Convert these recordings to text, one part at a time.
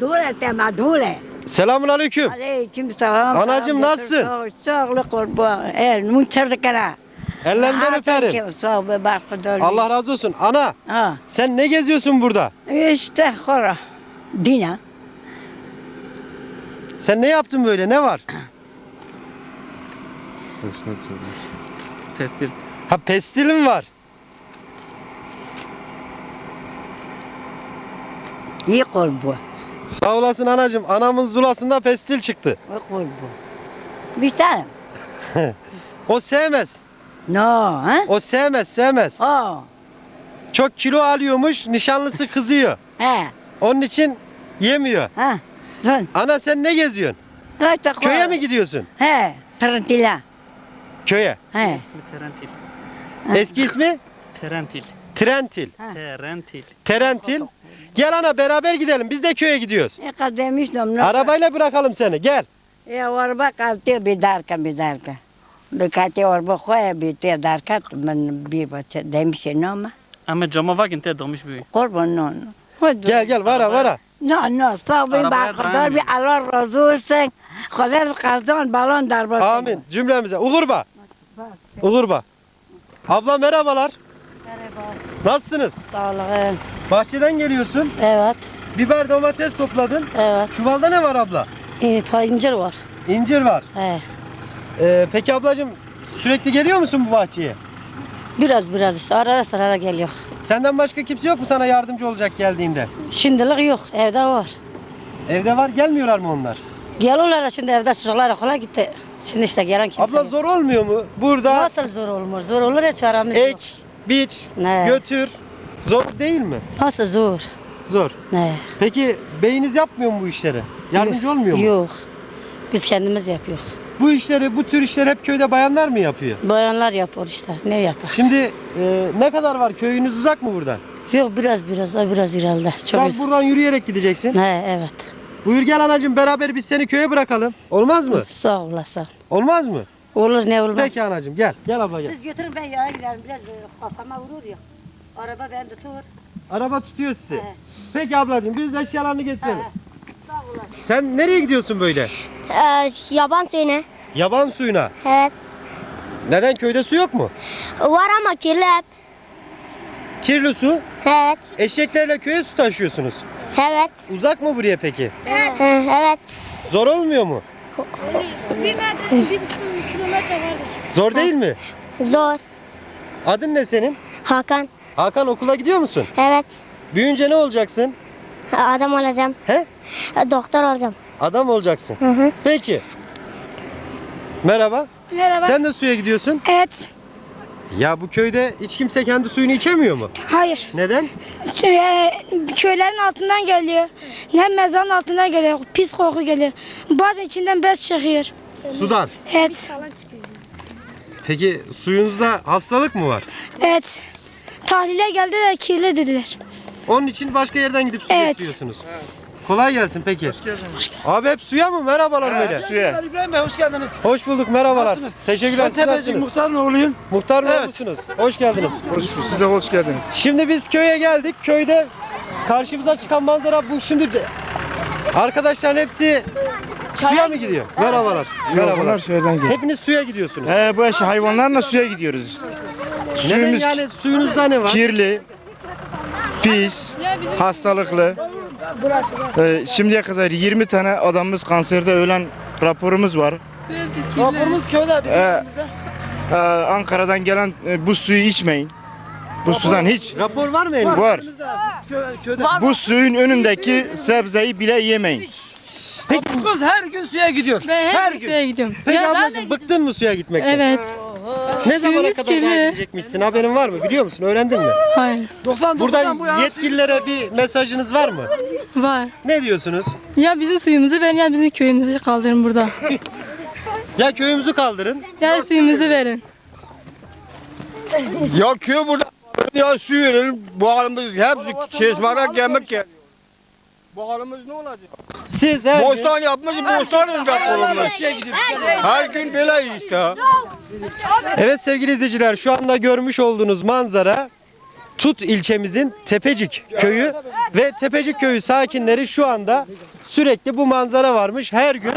Dule tema dule. Selamun aleyküm. Aleyküm selam. Anacım, nasılsın? Sağlık kurban. El munterdikara. Ellerinden öperim. Allah razı olsun. Ana Ha. sen ne geziyorsun burada? İşte kora. Dina. Sen ne yaptın böyle? Ne var? Testil. Ha pestilin var. İyi kurbu. Sağ olasın anacığım. Anamın zulasında pestil çıktı. İyi kurbu. Bir tane. O sevmez. No. Ha? O sevmez, sevmez. O. Çok kilo alıyormuş, nişanlısı kızıyor. He. Onun için yemiyor. Ha. Dön. Ana sen ne geziyorsun? Kaçta Köye mi gidiyorsun? He. Trantila. Köye. He. İsmi Terentil. Eski ismi? Terentil. Trentil. Terentil. Terentil. Gel ana beraber gidelim. Biz de köye gidiyoruz. E kademiştim. no. Arabayla bırakalım seni. Gel. E orba kalktı bir darka bir darka. Dikati orba koya bir te darka ben bir baca demişim ama. Ama cama vakit te doğmuş büyük. Kurban no. no. Gel gel vara vara. No no sağ ol Arabaya bak kadar dayanmıyor. bir Allah razı olsun. Kadar kazan balon darbası. Amin. Cümlemize. Uğurba. Uğurba. Abla merhabalar. Nasılsınız? Sağlığın. Bahçeden geliyorsun. Evet. Biber domates topladın. Evet. Çuvalda ne var abla? E, pencere var. İncir var. He. Ee, peki ablacığım sürekli geliyor musun bu bahçeye? Biraz biraz işte arada sırada geliyor. Senden başka kimse yok mu sana yardımcı olacak geldiğinde? Şimdilik yok evde var. Evde var gelmiyorlar mı onlar? Geliyorlar şimdi evde çocuklar okula gitti. Şimdi işte gelen kimse Abla yok. zor olmuyor mu? Burada Nasıl zor olmaz? Zor olur ya çaremiz yok. Biç, Ne? götür. Zor değil mi? Nasıl zor? Zor. Ne? Peki beyiniz yapmıyor mu bu işleri? Yardımcı olmuyor mu? Yok. Biz kendimiz yapıyoruz. Bu işleri, bu tür işleri hep köyde bayanlar mı yapıyor? Bayanlar yapıyor işte. Ne yapar? Şimdi e, ne kadar var? Köyünüz uzak mı buradan? Yok biraz biraz da biraz ileride. Çok Sen güzel. buradan yürüyerek gideceksin. Ne evet. Buyur gel anacığım beraber biz seni köye bırakalım. Olmaz mı? Sağ olasın. Olmaz mı? Olur ne olmaz. Peki anacığım gel. Gel abla gel. Siz götürün ben yağa giderim. Biraz e, kafama vurur ya. Araba ben tutur. Araba tutuyor sizi. He. Peki ablacığım biz de eşyalarını getirelim. He. Sağ olasın. Sen nereye gidiyorsun böyle? Ee, yaban suyuna. Yaban suyuna. Evet. Neden köyde su yok mu? Var ama kirli hep. Kirli su. Evet. Eşeklerle köye su taşıyorsunuz. Evet. Uzak mı buraya peki? Hı, Evet. Zor olmuyor mu? Bir metre, bir buçuk kilometre vardır. Zor değil mi? Zor. Adın ne senin? Hakan. Hakan okula gidiyor musun? Evet. Büyüyünce ne olacaksın? Adam olacağım. He? Doktor olacağım. Adam olacaksın. Hı hı. Peki. Merhaba. Merhaba. Sen de suya gidiyorsun. Evet. Ya bu köyde hiç kimse kendi suyunu içemiyor mu? Hayır. Neden? Ee, köylerin altından geliyor. Hem mezarın altından geliyor. Pis koku geliyor. Bazen içinden bez çıkıyor. Sudan. Evet. Peki suyunuzda hastalık mı var? Evet. Tahlile geldi de kirli dediler. Onun için başka yerden gidip su Evet. getiriyorsunuz. Kolay gelsin peki. Abi hep suya mı? Merhabalar böyle. Suya. İbrahim Bey hoş geldiniz. Hoş bulduk merhabalar. Nasılsınız? Teşekkürler. Ben Siz Tepecik nasılsınız? muhtarın oğluyum. Muhtar mı Evet. olmuşsunuz? Hoş geldiniz. Hoş, siz de hoş geldiniz. Şimdi biz köye geldik. Köyde karşımıza çıkan manzara bu. Şimdi de- arkadaşların hepsi suya mı gidiyor? Merhabalar. Bunlar Merhabalar. şeyden geliyor. Hepiniz suya gidiyorsunuz. He bu eş hayvanlarla suya gidiyoruz. Neden Suyumuz yani suyunuzda ne var? kirli, pis, hastalıklı. Ee, şimdiye kadar 20 tane adamımız kanserde ölen raporumuz var. Raporumuz köyde bizim Ee, e, Ankara'dan gelen e, bu suyu içmeyin. Bu sudan hiç Rapor var mı elinizde? var. köyde. Bu suyun önündeki sebzeyi bile yemeyin. Peki kız her gün suya gidiyor. Ben her her gün. suya gidiyorum. Peki Ya ablacığım bıktın mı suya gitmekten? Evet. Ne zamana kadar daha kirli. gidecekmişsin? Haberin var mı? Biliyor musun? Öğrendin mi? Hayır. 99'dan Buradan bu yana yetkililere bir mesajınız var mı? Var. Ne diyorsunuz? Ya bizim suyumuzu verin ya bizim köyümüzü kaldırın burada. Ya köyümüzü kaldırın. ya suyumuzu verin. Ya köy burada ya su verelim. Bu halimiz hepsi çeşmara gelmek geliyor. Bu halimiz ne olacak? Siz her gün Bostan yapmış, bostan olacak olumlu. Her gün böyle işte. Evet sevgili izleyiciler şu anda görmüş olduğunuz manzara Tut ilçemizin Tepecik köyü ve Tepecik köyü sakinleri şu anda sürekli bu manzara varmış. Her gün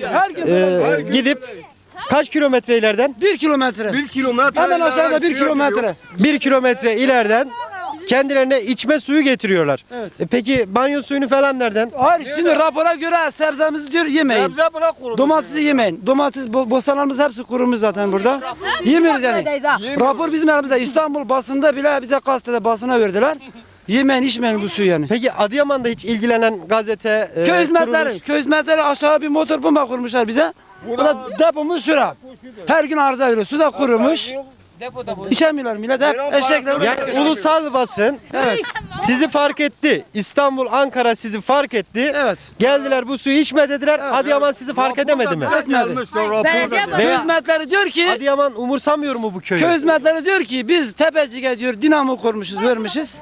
Her gün e, gidip kaç kilometre ileriden? bir kilometre. Bir kilometre. Hemen aşağıda bir kilometre. Bir kilometre ileriden kendilerine içme suyu getiriyorlar. Evet. E peki banyo suyunu falan nereden? Hayır şimdi rapora göre sebzemizi diyor yemeyin. Sebze bırak kuru. Domatesi yemeyin. Domates, bo- bostanlarımız hepsi kurumuş zaten burada. Yemiyoruz yani. Rapor bizim elimizde. İstanbul basında bile bize gazetede basına verdiler. Yemeyin içmeyin bu suyu yani. Peki Adıyaman'da hiç ilgilenen gazete, e, Köy hizmetleri, kuruluş- köy hizmetleri aşağı bir motor bomba kurmuşlar bize. Bu da depomuz şura. Her gün arıza veriyor. Su da kurumuş. İçemiyorlar millet hep eşekler. Yani ulusal basın Evet. Sizi fark etti. İstanbul, Ankara sizi fark etti. Evet. Geldiler bu suyu içme dediler. Adıyaman sizi fark edemedi mi? Etmedi. Köy Veya hizmetleri diyor ki Adıyaman umursamıyor mu bu köyü? Köy hizmetleri diyor ki biz Tepecik'e diyor dinamo kurmuşuz vermişiz.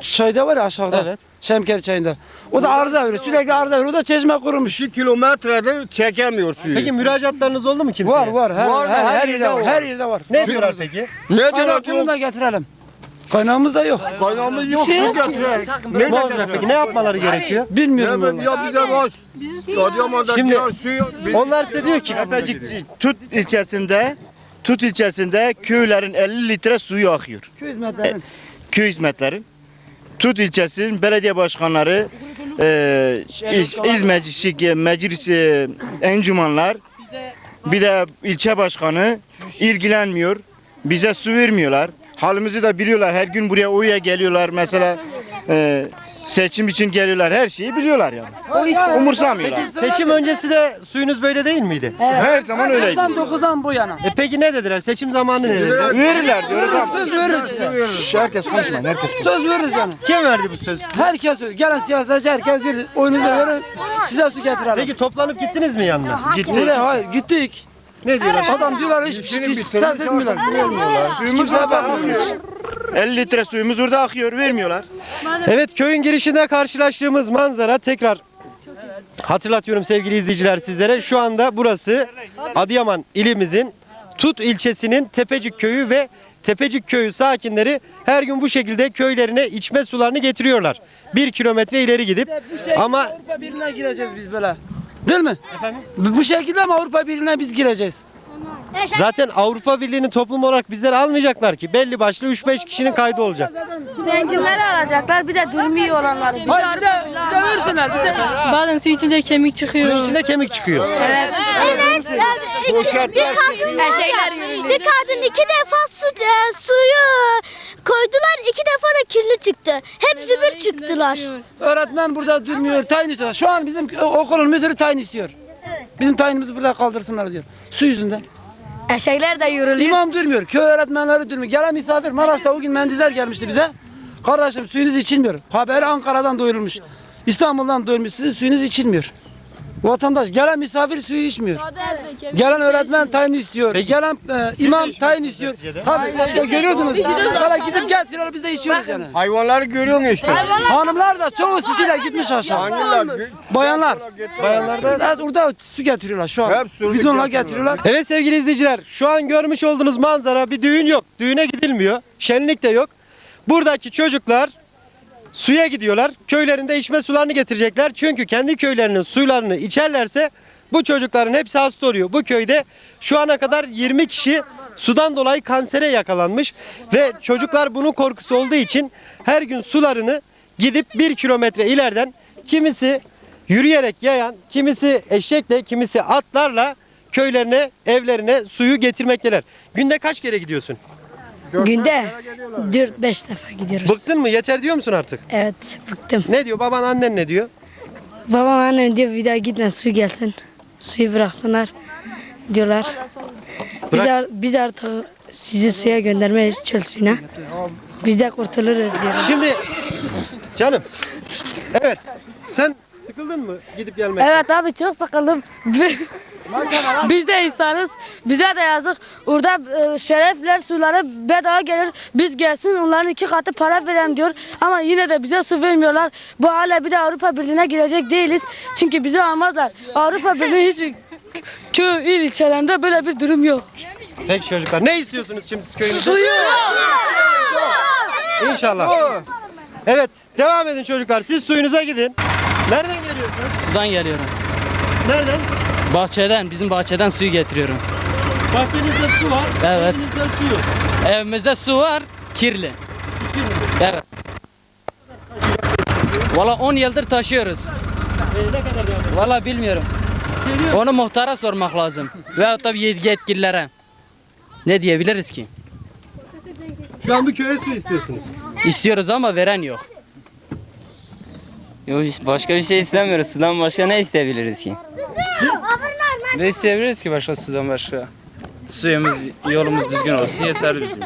Şeyde var ya aşağıda. Evet. Şemker çayında. O da arıza veriyor. Sürekli arıza veriyor. O da çeşme kurumuş. 2 kilometrede çekemiyor suyu. Peki müracaatlarınız oldu mu kimseye? Var var. Her, Var, her, her her, yerde yerde var. var. Her yerde var. Ne diyorlar peki? ne diyor? da getirelim. Kaynağımız da yok. Kaynağımız yok. Su getirelim. Ne olacak peki? Ne yapmaları gerekiyor? Bilmiyorum Evet ya bize. Adıyaman'da Şimdi-. Onlar size diyor ki Tut ilçesinde Tut ilçesinde köylerin 50 litre suyu akıyor. Köy hizmetleri. Köy hizmetleri. Tut ilçesinin belediye başkanları, e, il, il meclis, meclis e, encümanlar, bir de ilçe başkanı ilgilenmiyor. Bize su vermiyorlar. Halimizi de biliyorlar. Her gün buraya oya geliyorlar. Mesela e, seçim için geliyorlar. Her şeyi biliyorlar yani. Umursamıyorlar. peki seçim öncesi de suyunuz böyle değil miydi? Her zaman öyleydi. 99'dan bu yana. E peki ne dediler? Seçim zamanı ne dediler? Verirler diyoruz ama. Söz veririz size. Şş, Herkes konuşmayın. Herkes Söz veririz yani. Kim verdi bu sözü? Herkes söz. Gelen siyasetçi herkes verir. Oyunuzu verin. Size su getirelim. Peki toplanıp gittiniz mi yanına? Gittik. Hayır gittik. Ne diyorlar? Adam diyorlar hiçbir şey hiç ses etmiyorlar. Suyumuz Kimseye bakmıyor. akıyor. 50 litre suyumuz orada akıyor. Vermiyorlar. Evet köyün girişinde karşılaştığımız manzara tekrar hatırlatıyorum sevgili izleyiciler sizlere. Şu anda burası Adıyaman ilimizin Tut ilçesinin Tepecik köyü ve Tepecik köyü sakinleri her gün bu şekilde köylerine içme sularını getiriyorlar. Bir kilometre ileri gidip ama Birliği'ne gireceğiz biz böyle. Değil mi? Bu bu şekilde mi Avrupa Birliği'ne biz gireceğiz? zaten Avrupa Birliği'nin toplum olarak bizleri almayacaklar ki. Belli başlı 3-5 kişinin kaydı olacak. Zenginleri alacaklar bir de durumu iyi olanları. Bize Hayır bize, bize versinler. Bize. Bazen su içince kemik çıkıyor. Suyun içinde kemik çıkıyor. Evet. Eşekler İki kadın iki defa su, e, suyu koydular. iki defa da kirli çıktı. Hep zübür çıktılar. Öğretmen burada durmuyor, tayin istiyor. Şu an bizim okulun müdürü tayin istiyor. Bizim tayinimizi burada kaldırsınlar diyor. Su yüzünden. Eşekler de yürülüyor. İmam durmuyor, köy öğretmenleri durmuyor. Gelen misafir Maraş'ta o gün mendizler gelmişti bize. Kardeşim suyunuz içilmiyor. Haberi Ankara'dan duyurulmuş. İstanbul'dan duyurmuş. Sizin suyunuz içilmiyor. Vatandaş gelen misafir suyu içmiyor. Gelen öğretmen tayin istiyor. Peki, gelen e, imam tayin istiyor. Tabii işte görüyordunuz. Böyle gidip getiriyorlar biz de içiyoruz yani. Hayvanları görüyorsun işte. Hanımlar da çoğu sütüyle gitmiş aşağı. Hangiler? Bayanlar. Bayanlarda Evet, orada su getiriyorlar şu an. Hep Bidonla getiriyorlar. getiriyorlar. Evet sevgili izleyiciler şu an görmüş olduğunuz manzara bir düğün yok. Düğüne gidilmiyor. Şenlik de yok. Buradaki çocuklar suya gidiyorlar. Köylerinde içme sularını getirecekler. Çünkü kendi köylerinin suylarını içerlerse bu çocukların hepsi hasta oluyor. Bu köyde şu ana kadar 20 kişi sudan dolayı kansere yakalanmış. Ve çocuklar bunun korkusu olduğu için her gün sularını gidip bir kilometre ileriden kimisi yürüyerek yayan, kimisi eşekle, kimisi atlarla köylerine, evlerine suyu getirmekteler. Günde kaç kere gidiyorsun? Günde 4-5 defa gidiyoruz. Bıktın mı? Yeter diyor musun artık? Evet bıktım. Ne diyor? Baban annen ne diyor? Babam annem diyor bir daha gitme su gelsin. Suyu bıraksınlar diyorlar. Biz, Bırak- ar- biz artık sizi suya göndermeyiz çöl suyuna. Biz de kurtuluruz diyorlar. Şimdi canım. Evet. Sen sıkıldın mı gidip gelmekten? Evet abi çok sıkıldım. Biz de insanız. Bize de yazık. Orada e, şerefler suları bedava gelir. Biz gelsin onların iki katı para verelim diyor. Ama yine de bize su vermiyorlar. Bu hala bir de Avrupa Birliği'ne girecek değiliz. Çünkü bizi almazlar. Avrupa Birliği hiç köy il ilçelerinde böyle bir durum yok. Peki çocuklar ne istiyorsunuz şimdi siz köyünüzde? Suyu! İnşallah. Evet devam edin çocuklar. Siz suyunuza gidin. Nereden geliyorsunuz? Sudan geliyorum. Nereden? Bahçeden, bizim bahçeden suyu getiriyorum. Bahçenizde su var. Evet. Evinizde su yok. Evimizde su var, kirli. Evet. Valla 10 yıldır taşıyoruz. Ee, ne kadar devam ediyor? Valla bilmiyorum. Şey diyor? Onu muhtara sormak lazım. Veyahut da yet- yetkililere. Ne diyebiliriz ki? Şu an bu köye su istiyorsunuz. İstiyoruz ama veren yok. Yok biz başka bir şey istemiyoruz. Sudan başka ne isteyebiliriz ki? Ne isteyebiliriz ki başka sudan başka? Suyumuz, yolumuz düzgün olsun yeterli bizim için.